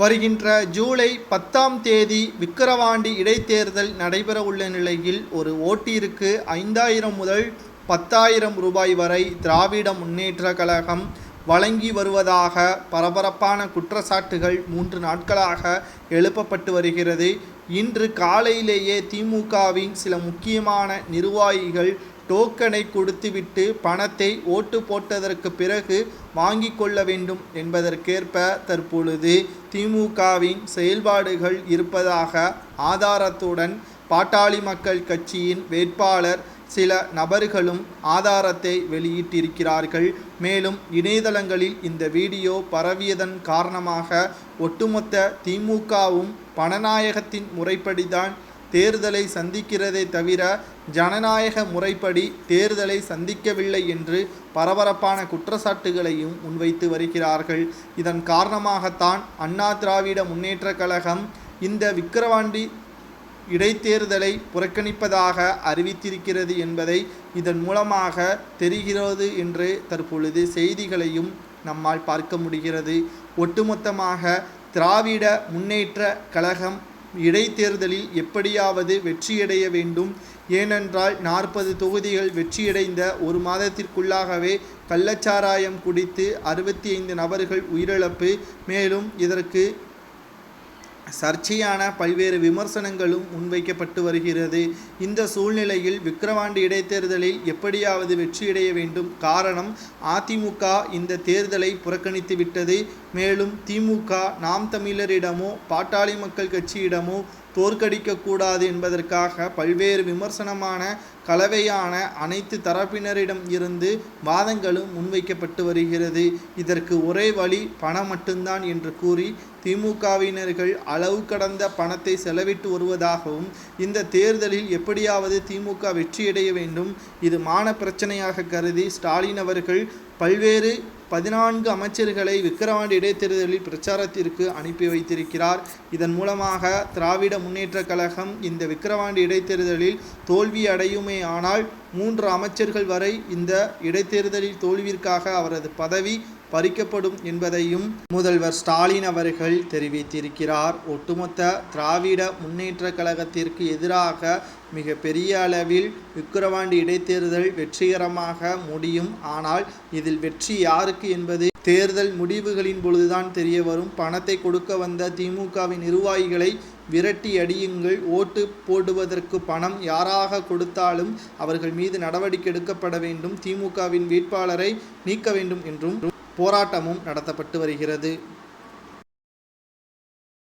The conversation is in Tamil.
வருகின்ற ஜூலை பத்தாம் தேதி விக்கிரவாண்டி இடைத்தேர்தல் நடைபெறவுள்ள நிலையில் ஒரு ஓட்டிற்கு ஐந்தாயிரம் முதல் பத்தாயிரம் ரூபாய் வரை திராவிட முன்னேற்ற கழகம் வழங்கி வருவதாக பரபரப்பான குற்றச்சாட்டுகள் மூன்று நாட்களாக எழுப்பப்பட்டு வருகிறது. இன்று காலையிலேயே திமுகவின் சில முக்கியமான நிர்வாகிகள் டோக்கனை கொடுத்துவிட்டு பணத்தை ஓட்டு போட்டதற்கு பிறகு வாங்கி கொள்ள வேண்டும் என்பதற்கேற்ப தற்பொழுது திமுகவின் செயல்பாடுகள் இருப்பதாக ஆதாரத்துடன் பாட்டாளி மக்கள் கட்சியின் வேட்பாளர் சில நபர்களும் ஆதாரத்தை வெளியிட்டிருக்கிறார்கள். மேலும் இணையதளங்களில் இந்த வீடியோ பரவியதன் காரணமாக ஒட்டுமொத்த திமுகவும் பணநாயகத்தின் முறைப்படிதான் தேர்தலை சந்திக்கிறதே தவிர ஜனநாயக முறைப்படி தேர்தலை சந்திக்கவில்லை என்று பரபரப்பான குற்றச்சாட்டுகளையும் முன்வைத்து வருகிறார்கள். இதன் காரணமாகத்தான் அண்ணா திராவிட முன்னேற்றக் கழகம் இந்த விக்கிரவாண்டி இடைத்தேர்தலை புறக்கணிப்பதாக அறிவித்திருக்கிறது என்பதை இதன் மூலமாக தெரிகிறது என்று தற்பொழுது செய்திகளையும் நம்மால் பார்க்க முடிகிறது. ஒட்டுமொத்தமாக திராவிட முன்னேற்ற கழகம் இடைத்தேர்தலில் எப்படியாவது வெற்றியடைய வேண்டும். ஏனென்றால் நாற்பது தொகுதிகள் வெற்றியடைந்த ஒரு மாதத்திற்குள்ளாகவே கள்ளச்சாராயம் குடித்து அறுபத்தி ஐந்து நபர்கள் உயிரிழப்பு. மேலும் இதற்கு சர்ச்சையான பல்வேறு விமர்சனங்களும் முன்வைக்கப்பட்டு வருகிறது. இந்த சூழ்நிலையில் விக்கிரவாண்டி இடைத்தேர்தலில் எப்படியாவது வெற்றியடைய வேண்டும். காரணம் அதிமுக இந்த தேர்தலை புறக்கணித்து விட்டது. மேலும் திமுக நாம் தமிழரிடமோ பாட்டாளி மக்கள் கட்சியிடமோ தோற்கடிக்கக்கூடாது என்பதற்காக பல்வேறு விமர்சனமான கலவையான அனைத்து தரப்பினரிடம் இருந்து வாதங்களும் முன்வைக்கப்பட்டு வருகிறது. இதற்கு ஒரே வழி பணம் மட்டும்தான் என்று கூறி திமுகவினர்கள் அளவு கடந்த பணத்தை செலவிட்டு வருவதாகவும் இந்த தேர்தலில் எப்படியாவது திமுக வெற்றியடைய வேண்டும். இது மான பிரச்சனையாக கருதி ஸ்டாலின் அவர்கள் பல்வேறு பதினான்கு அமைச்சர்களை விக்கிரவாண்டி இடைத்தேர்தலில் பிரச்சாரத்திற்கு அனுப்பி வைத்திருக்கிறார். இதன் மூலமாக திராவிட முன்னேற்றக் கழகம் இந்த விக்கிரவாண்டி இடைத்தேர்தலில் தோல்வி அடையுமே ஆனால் மூன்று அமைச்சர்கள் வரை இந்த இடைத்தேர்தலில் தோல்விற்காக அவரது பதவி பறிக்கப்படும் என்பதையும் முதல்வர் ஸ்டாலின் அவர்கள் தெரிவித்திருக்கிறார். ஒட்டுமொத்த திராவிட முன்னேற்ற கழகத்திற்கு எதிராக மிக பெரிய அளவில் விக்கிரவாண்டி இடைத்தேர்தல் வெற்றிகரமாக முடியும். ஆனால் இதில் வெற்றி யாருக்கு என்பது தேர்தல் முடிவுகளின் பொழுதுதான் தெரிய வரும் பணத்தை கொடுக்க வந்த திமுகவின் நிர்வாகிகளை விரட்டி அடியுங்கள். ஓட்டு போடுவதற்கு பணம் யாராக கொடுத்தாலும் அவர்கள் மீது நடவடிக்கை எடுக்கப்பட வேண்டும். திமுகவின் வேட்பாளரை நீக்க வேண்டும் என்றும் போராட்டமும் நடத்தப்பட்டு வருகிறது.